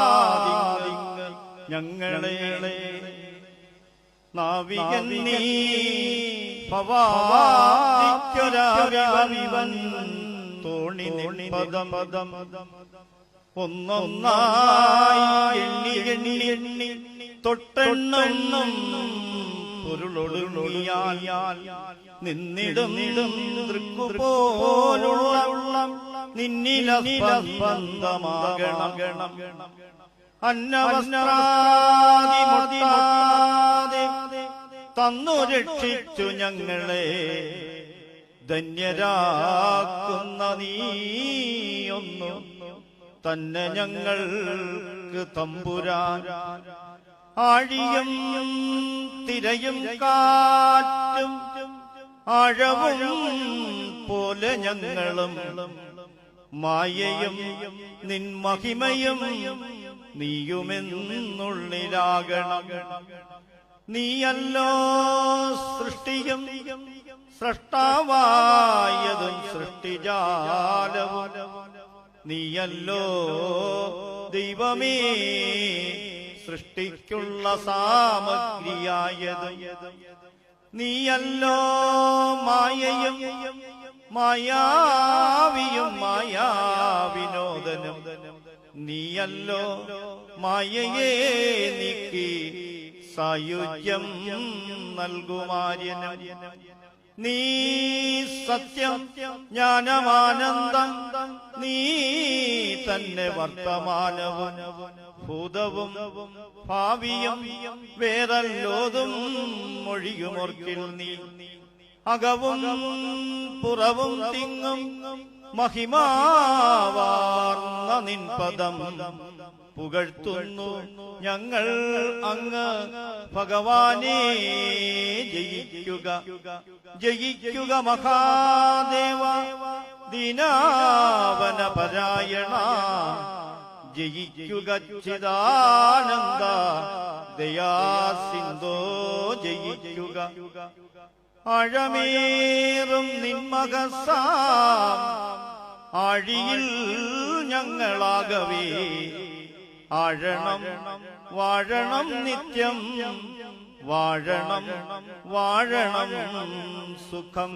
കൈവിടാതിങ്ങ് ഞങ്ങളെ നാവികൻ നീ ഭവാദിക്കൊരാവിവൻ തോണി പദം പദം ഒന്നൊന്നായി എണ്ണി എണ്ണി എണ്ണി തൊട്ടെണ്ണം പൊരുളൊടുങ്ങിയാൽ നിന്നിടും തൃക്കുപോലുള്ള നിന്നിലസ്പന്ദമാകണം അന്നവസ്ത്രാദിമുട്ടാതെ തന്നു രക്ഷിച്ചു ഞങ്ങളെ. ധന്യരാക്കുന്ന നീയൊന്നു തന്നെ ഞങ്ങൾക്ക് തമ്പുരാൻ. ആഴിയും തിരയും കാറ്റും ആഴവും പോലെ ഞങ്ങളും മായയും നിൻ മഹിമയും നീയല്ലോ സൃഷ്ടിയും സൃഷ്ടാവായതും സൃഷ്ടിജാലവും. നീയല്ലോ ദൈവമേ സൃഷ്ടിക്കുള്ള സാമഗ്രിയായത്. നീയല്ലോ മായയും മായാവിയും മായാവിനോദനം. നീയല്ലോ മായയെ നീക്കി സായുജ്യം നൽകുമാര്യനും. നീ സത്യം ജ്ഞാനമാനന്ദം നീ തന്നെ വർത്തമാനവും. ഭൂതവും ഭാവിയും വേറല്ലോതും മൊഴിയുമൊർക്കിൽ നീ. അകവും പുറവും തിങ്ങും മഹിമാവാർന്ന നിൻ പദം പുകഴ്ത്തുന്നു ഞങ്ങൾ അങ്ങ് ഭഗവാനെ ജയിക്കുക. ജയിക്കുക മഹാദേവ ദിനാവന പരായണ ജയിക്കുക ചിദാനന്ദ ദയാസിന്ധോ ജയിക്കുക അഴമേറും നിന്മകസാം അഴിയിൽ ഞങ്ങളാകവേ. ആഴണം വാഴണം നിത്യം. വാഴണം വാഴണം സുഖം.